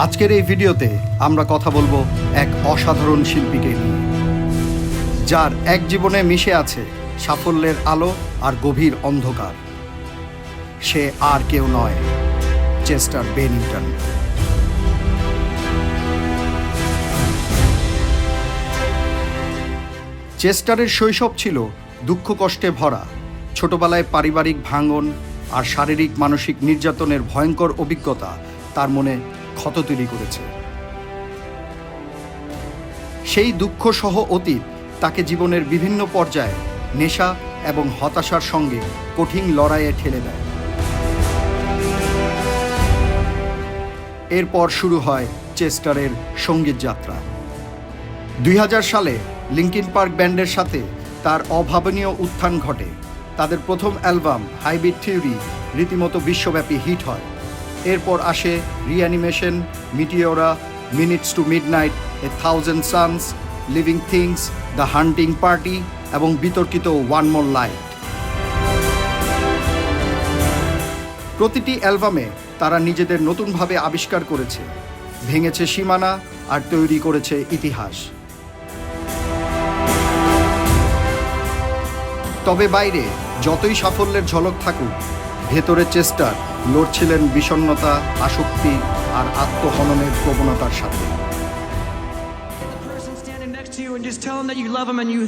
আজকের এই ভিডিওতে আমরা কথা বলব এক অসাধারণ শিল্পীকে নিয়ে, যার এক জীবনে মিশে আছে সাফল্যের আলো আর গভীর অন্ধকার। সে আর কেউ নয়, চেস্টার বেনিংটন চেস্টারের শৈশব ছিল দুঃখ কষ্টে ভরা, ছোটবেলায় পারিবারিক ভাঙন আর শারীরিক মানসিক নির্যাতনের ভয়ঙ্কর অভিজ্ঞতা তার মনে ক্ষত তৈরি করেছে। সেই দুঃখ সহ অতীত তাকে জীবনের বিভিন্ন পর্যায়ে নেশা এবং হতাশার সঙ্গে কঠিন লড়াইয়ে ঠেলে দেয়। এরপর শুরু হয় চেস্টারের সংগীত যাত্রা। দুই হাজার সালে লিঙ্কিন পার্ক ব্যান্ডের সাথে তার অভাবনীয় উত্থান ঘটে। তাদের প্রথম অ্যালবাম হাইব্রিড থিওরি রীতিমতো বিশ্বব্যাপী হিট হয়। এরপর আসে reanimation Meteora minutes to midnight a thousand suns living things the hunting party এবং বিতর্কিত ওয়ান মোর লাইট প্রতিটি অ্যালবামে তারা নিজেদের নতুনভাবে আবিষ্কার করেছে। ভেঙেছে সীমানা আর তৈরি করেছে ইতিহাস। তবে বাইরে যতই সাফল্যের ঝলক থাকুক ভেতরে চেষ্টার লড়ছিলেন বিষণ্ণতা আসক্তি আর আত্মহননের প্রবণতার সাথে the person standing next to you and just tell them that you love them and you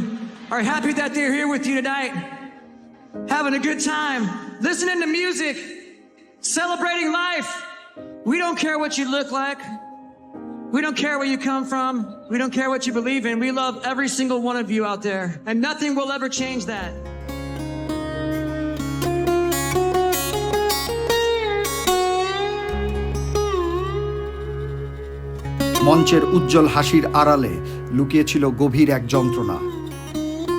are happy that they're here with you tonight, having a good time, listening to music, celebrating life. We don't care what you look like. We don't care where you come from. We don't care what you believe in. We love every single one of you out there, and nothing will ever change that. মঞ্চের উজ্জ্বল হাসির আড়ালে লুকিয়েছিল গভীর এক যন্ত্রণা।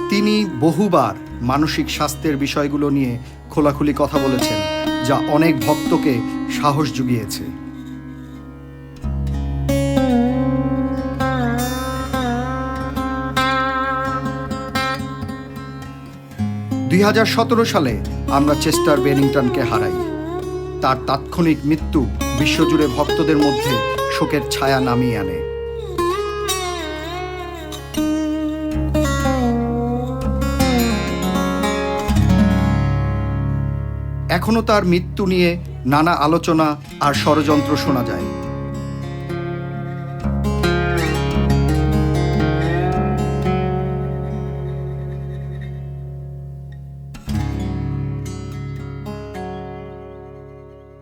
তিনি বহুবার মানসিক স্বাস্থ্যের বিষয়গুলো নিয়ে খোলাখুলি কথা বলেছেন, যা অনেক ভক্তকে সাহস জুগিয়েছে। দুই হাজার সতেরো সালে আমরা চেস্টার বেনিংটনকে হারাই। তার তাৎক্ষণিক মৃত্যু বিশ্বজুড়ে ভক্তদের মধ্যে শোকের ছায়া নামিয়ে আনে। এখনও তার মৃত্যু নিয়ে নানা আলোচনা আর ষড়যন্ত্র শোনা যায়।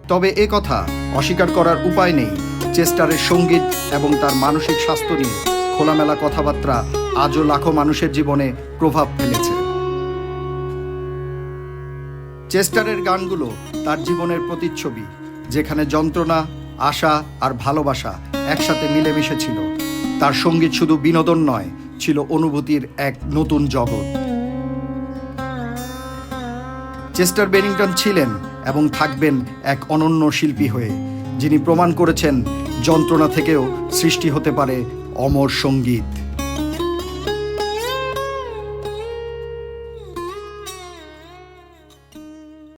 তবে এ কথা অস্বীকার করার উপায় নেই। চেস্টারের সংগীত এবং তার মানসিক স্বাস্থ্য নিয়ে খোলামেলা কথাবার্তা আজও লাখো মানুষের জীবনে প্রভাব ফেলেছে। চেস্টারের গানগুলো তার জীবনের প্রতিচ্ছবি, যেখানে যন্ত্রণা, আশা আর ভালোবাসা একসাথে মিলেমিশে ছিল। তার সংগীত শুধু বিনোদন নয়, ছিল অনুভূতির এক নতুন জগৎ। চেস্টার বেনিংটন ছিলেন এবং থাকবেন এক অনন্য শিল্পী হয়ে, যিনি প্রমাণ করেছেন যন্ত্রণা থেকেও সৃষ্টি হতে পারে অমর সংগীত।